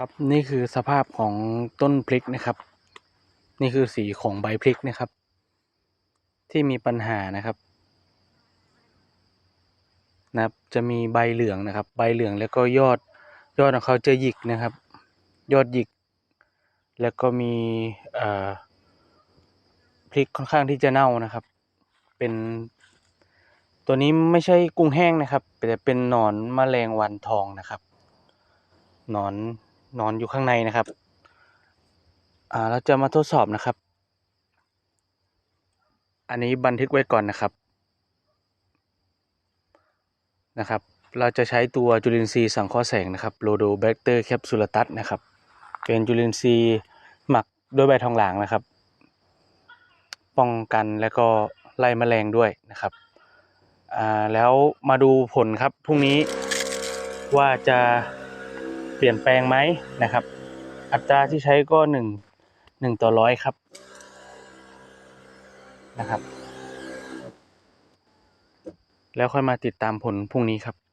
ครับนี่คือสภาพของต้นพริกนะครับ นี่คือสีของใบพริกนะครับ ที่มีปัญหานะครับนะครับ จะมีใบเหลืองนะครับ ใบเหลืองแล้วก็ยอดยอดของเขาจะหยิกนะครับ ยอดหยิก แล้วก็มีเอ่อพริกค่อนข้างที่จะเน่านะครับ เป็น ตัวนี้ไม่ใช่กุ้งแห้งนะครับแต่เป็นหนอนมแมลงวันทองนะครับหนอน นอนอยู่ข้างในนะครับ อ่าเราจะมาทดสอบนะครับ อันนี้บันทึกไว้ก่อนนะครับ นะครับ เราจะใช้ตัวจุลินทรีย์สังเคราะห์แสงนะครับโลโดแบคเตอร์แคปซูลตัสนะครับ เป็นจุลินทรีย์หมักด้วยใบทองหลางนะครับ ป้องกันและก็ไล่แมลงด้วยนะครับ อ่า แล้วมาดูผลครับพรุ่งนี้ว่าจะ เปลี่ยนแปลงไหมนะครับ อัตราที่ใช้ก็หนึ่งหนึ่งต่อร้อยครับนะครับ แล้วค่อยมาติดตามผลพรุ่งนี้ครับ